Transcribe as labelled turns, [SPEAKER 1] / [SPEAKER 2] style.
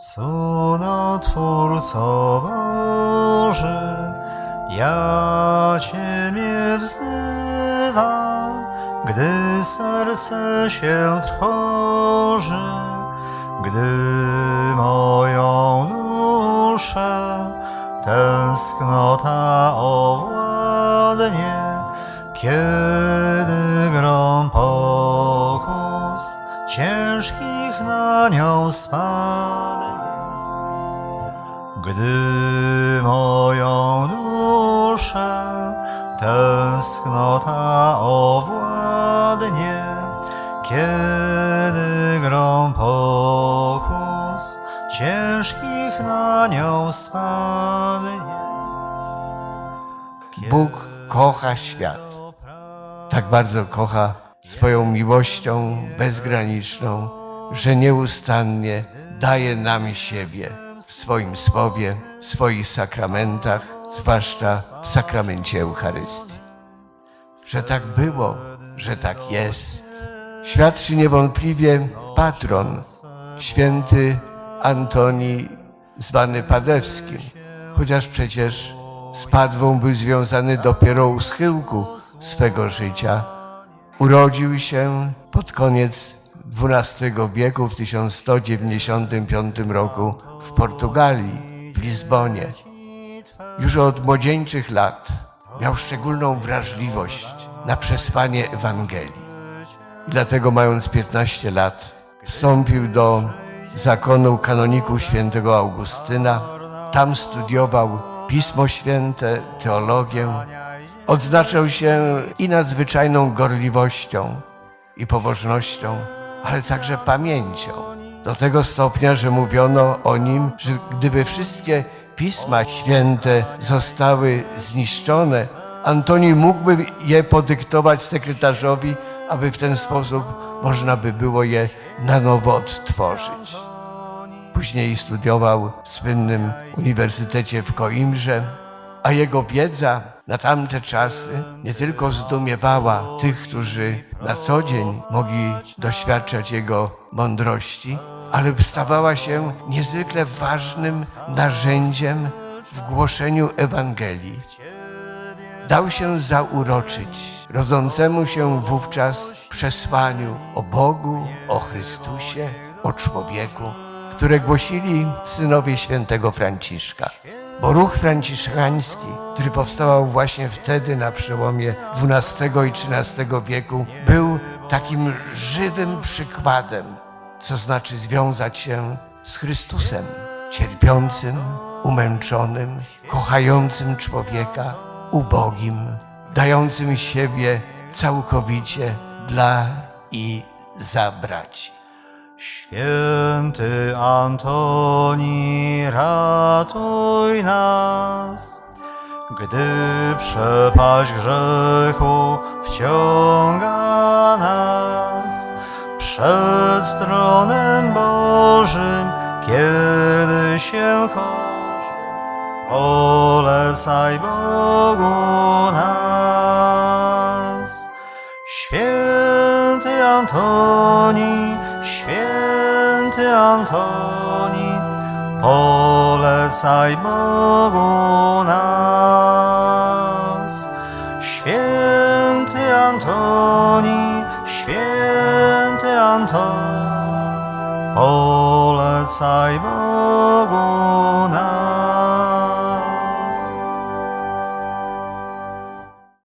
[SPEAKER 1] Antoni, cudotwórco Boży, ja Ciebie wzywam, gdy serce się trwoży, gdy moją duszę tęsknota owładnie, kiedy grom pokus ciężkich na nią spadnie. Gdy moją duszę tęsknota owładnie, kiedy grom pokus ciężkich na nią spadnie.
[SPEAKER 2] Bóg kocha świat. Tak bardzo kocha swoją miłością bezgraniczną, że nieustannie daje nam siebie w swoim słowie, w swoich sakramentach, zwłaszcza w sakramencie Eucharystii. Że tak było, że tak jest, świadczy niewątpliwie patron, święty Antoni zwany Padewskim, chociaż przecież z Padwą był związany dopiero u schyłku swego życia. Urodził się pod koniec XII wieku w 1195 roku w Portugalii, w Lizbonie. Już od młodzieńczych lat miał szczególną wrażliwość na przesłanie Ewangelii. Dlatego mając 15 lat wstąpił do zakonu kanoników świętego Augustyna. Tam studiował Pismo Święte, teologię. Odznaczał się i nadzwyczajną gorliwością, i pobożnością, ale także pamięcią. Do tego stopnia, że mówiono o nim, że gdyby wszystkie Pisma Święte zostały zniszczone, Antoni mógłby je podyktować sekretarzowi, aby w ten sposób można by było je na nowo odtworzyć. Później studiował w słynnym Uniwersytecie w Koimrze, a jego wiedza na tamte czasy nie tylko zdumiewała tych, którzy na co dzień mogli doświadczać jego mądrości, ale stawała się niezwykle ważnym narzędziem w głoszeniu Ewangelii. Dał się zauroczyć rodzącemu się wówczas przesłaniu o Bogu, o Chrystusie, o człowieku, które głosili synowie świętego Franciszka. Bo ruch franciszkański, który powstawał właśnie wtedy na przełomie XII i XIII wieku, był takim żywym przykładem, co znaczy związać się z Chrystusem, cierpiącym, umęczonym, kochającym człowieka, ubogim, dającym siebie całkowicie dla i za.
[SPEAKER 1] Święty Antoni, ratuj nas, gdy przepaść grzechu wciąga nas. Przed tronem Bożym, kiedy się korzy, polecaj Bogu nas. Święty Antoni, święty Antoni, polecaj Bogu nas. Święty Antoni, święty Antoni, polecaj Bogu